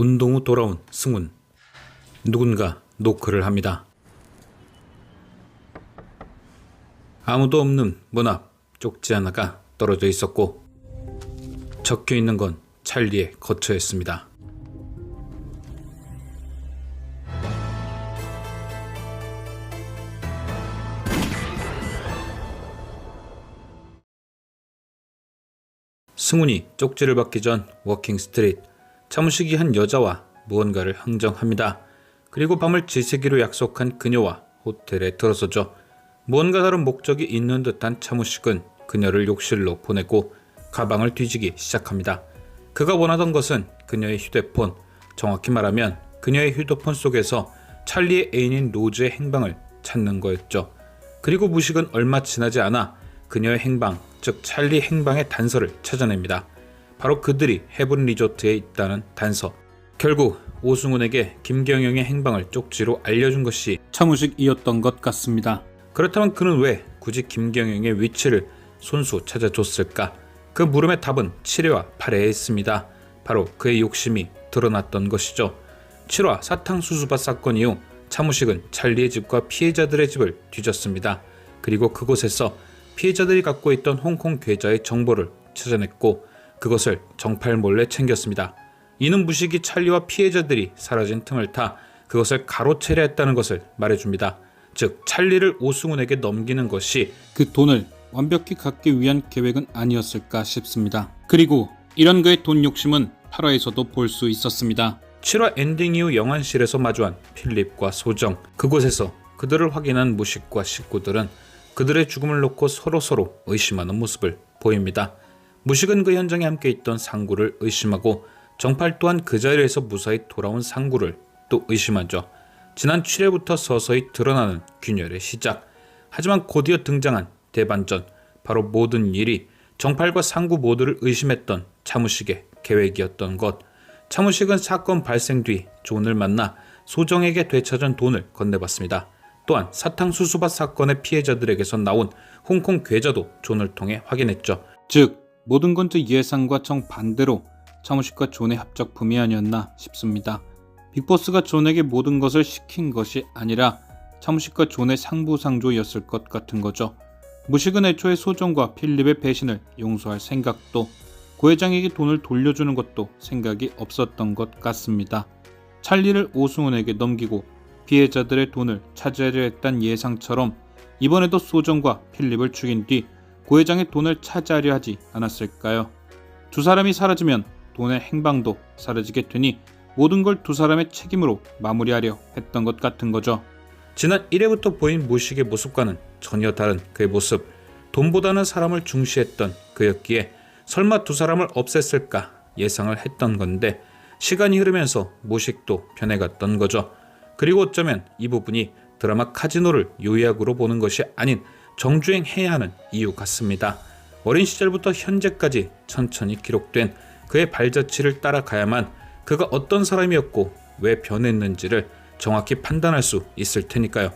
운동 후 돌아온 승훈. 누군가 노크를 합니다. 아무도 없는 문 앞 쪽지 하나가 떨어져 있었고 적혀 있는 건 찰리의 거처였습니다. 승훈이 쪽지를 받기 전 워킹 스트릿 차무식이 한 여자와 무언가를 흥정합니다. 그리고 밤을 지새기로 약속한 그녀와 호텔에 들어서죠. 무언가 다른 목적이 있는 듯한 차무식은 그녀를 욕실로 보내고 가방을 뒤지기 시작합니다. 그가 원하던 것은 그녀의 휴대폰, 정확히 말하면 그녀의 휴대폰 속에서 찰리의 애인인 로즈의 행방을 찾는 거였죠. 그리고 무식은 얼마 지나지 않아 그녀의 행방, 즉 찰리 행방의 단서를 찾아냅니다. 바로 그들이 해븐 리조트에 있다는 단서. 결국 오승훈에게 김경영의 행방을 쪽지로 알려준 것이 차무식이었던 것 같습니다. 그렇다면 그는 왜 굳이 김경영의 위치를 손수 찾아줬을까? 그 물음의 답은 7회와 8회에 있습니다. 바로 그의 욕심이 드러났던 것이죠. 7화 사탕수수밭 사건 이후 차무식은 찰리의 집과 피해자들의 집을 뒤졌습니다. 그리고 그곳에서 피해자들이 갖고 있던 홍콩 계좌의 정보를 찾아냈고 그것을 정팔 몰래 챙겼습니다. 이는 무식이 찰리와 피해자들이 사라진 틈을 타 그것을 가로채려 했다는 것을 말해줍니다. 즉 찰리를 오승훈에게 넘기는 것이 그 돈을 완벽히 갖기 위한 계획은 아니었을까 싶습니다. 그리고 이런 그의 돈 욕심은 8화에서도 볼 수 있었습니다. 7화 엔딩 이후 영안실에서 마주한 필립과 소정 그곳에서 그들을 확인한 무식과 식구들은 그들의 죽음을 놓고 서로서로 의심하는 모습을 보입니다. 무식은 그 현장에 함께 있던 상구를 의심하고 정팔 또한 그 자리에서 무사히 돌아온 상구를 또 의심하죠. 지난 7회부터 서서히 드러나는 균열의 시작. 하지만 곧이어 등장한 대반전. 바로 모든 일이 정팔과 상구 모두를 의심했던 차무식의 계획이었던 것. 차무식은 사건 발생 뒤 존을 만나 소정에게 되찾은 돈을 건네봤습니다. 또한 사탕수수밭 사건의 피해자들에게서 나온 홍콩 계좌도 존을 통해 확인했죠. 즉 모든 건저 예상과 정반대로 차무식과 존의 합작품이 아니었나 싶습니다. 빅보스가 존에게 모든 것을 시킨 것이 아니라 차무식과 존의 상부상조였을 것 같은 거죠. 무식은 애초에 소정과 필립의 배신을 용서할 생각도 고회장에게 돈을 돌려주는 것도 생각이 없었던 것 같습니다. 찰리를 오승훈에게 넘기고 피해자들의 돈을 차지하려 했던 예상처럼 이번에도 소정과 필립을 죽인 뒤 고회장의 돈을 차지하려 하지 않았을까요? 두 사람이 사라지면 돈의 행방도 사라지게 되니 모든 걸 두 사람의 책임으로 마무리하려 했던 것 같은 거죠. 지난 1회부터 보인 무식의 모습과는 전혀 다른 그의 모습. 돈보다는 사람을 중시했던 그였기에 설마 두 사람을 없앴을까 예상을 했던 건데 시간이 흐르면서 무식도 변해갔던 거죠. 그리고 어쩌면 이 부분이 드라마 카지노를 요약으로 보는 것이 아닌 정주행해야 하는 이유 같습니다. 어린 시절부터 현재까지 천천히 기록된 그의 발자취를 따라가야만 그가 어떤 사람이었고 왜 변했는지를 정확히 판단할 수 있을 테니까요.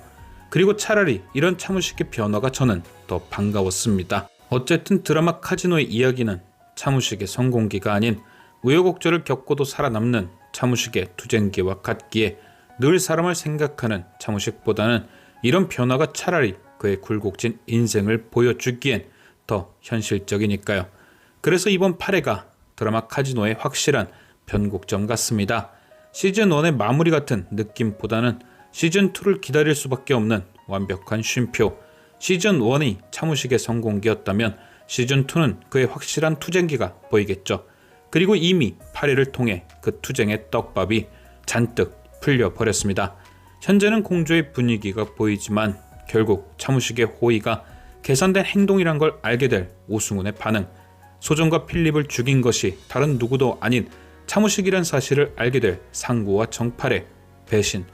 그리고 차라리 이런 차무식의 변화가 저는 더 반가웠습니다. 어쨌든 드라마 카지노의 이야기는 차무식의 성공기가 아닌 우여곡절을 겪고도 살아남는 차무식의 투쟁기와 같기에 늘 사람을 생각하는 차무식보다는 이런 변화가 차라리 그의 굴곡진 인생을 보여주기엔 더 현실적이니까요. 그래서 이번 8회가 드라마 카지노의 확실한 변곡점 같습니다. 시즌 1의 마무리 같은 느낌보다는 시즌 2를 기다릴 수밖에 없는 완벽한 쉼표. 시즌 1이 차무식의 성공기였다면 시즌 2는 그의 확실한 투쟁기가 보이겠죠. 그리고 이미 8회를 통해 그 투쟁의 떡밥이 잔뜩 풀려버렸습니다. 현재는 공조의 분위기가 보이지만 결국 차무식의 호의가 계산된 행동이란 걸 알게 될 오승훈의 반응. 소정과 필립을 죽인 것이 다른 누구도 아닌 차무식이란 사실을 알게 될 상구와 정팔의 배신.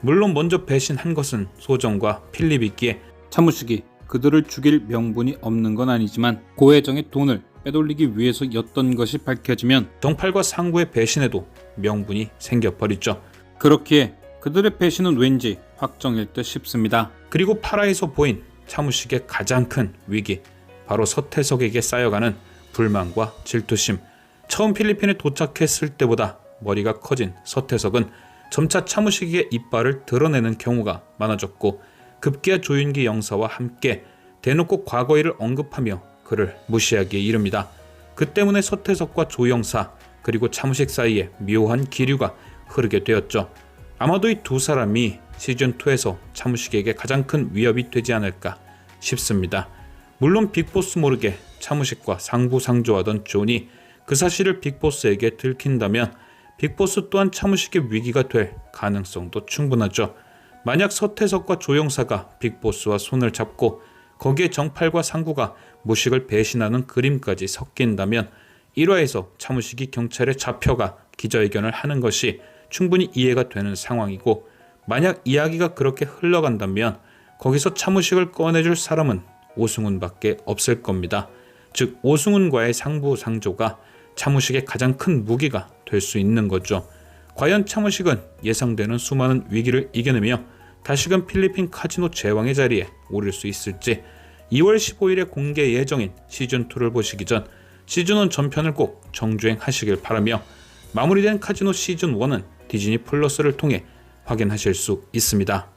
물론 먼저 배신한 것은 소정과 필립이기에 차무식이 그들을 죽일 명분이 없는 건 아니지만 고혜정의 돈을 빼돌리기 위해서였던 것이 밝혀지면 정팔과 상구의 배신에도 명분이 생겨버리죠. 그렇기에 그들의 배신은 왠지 확정일 듯 싶습니다. 그리고 파라에서 보인 차무식의 가장 큰 위기, 바로 서태석에게 쌓여가는 불만과 질투심. 처음 필리핀에 도착했을 때보다 머리가 커진 서태석은 점차 차무식에게 이빨을 드러내는 경우가 많아졌고 급기야 조윤기 영사와 함께 대놓고 과거 일을 언급하며 그를 무시하기에 이릅니다. 그 때문에 서태석과 조영사 그리고 차무식 사이에 묘한 기류가 흐르게 되었죠. 아마도 이 두 사람이 시즌2에서 차무식에게 가장 큰 위협이 되지 않을까 싶습니다. 물론 빅보스 모르게 차무식과 상부상조하던 존이 그 사실을 빅보스에게 들킨다면 빅보스 또한 차무식의 위기가 될 가능성도 충분하죠. 만약 서태석과 조영사가 빅보스와 손을 잡고 거기에 정팔과 상구가 무식을 배신하는 그림까지 섞인다면 1화에서 차무식이 경찰에 잡혀가 기자회견을 하는 것이 충분히 이해가 되는 상황이고 만약 이야기가 그렇게 흘러간다면 거기서 차무식을 꺼내줄 사람은 오승훈밖에 없을 겁니다. 즉 오승훈과의 상부상조가 차무식의 가장 큰 무기가 될 수 있는 거죠. 과연 차무식은 예상되는 수많은 위기를 이겨내며 다시금 필리핀 카지노 제왕의 자리에 오를 수 있을지 2월 15일에 공개 예정인 시즌2를 보시기 전 시즌1 전편을 꼭 정주행하시길 바라며 마무리된 카지노 시즌1은 디즈니 플러스를 통해 확인하실 수 있습니다.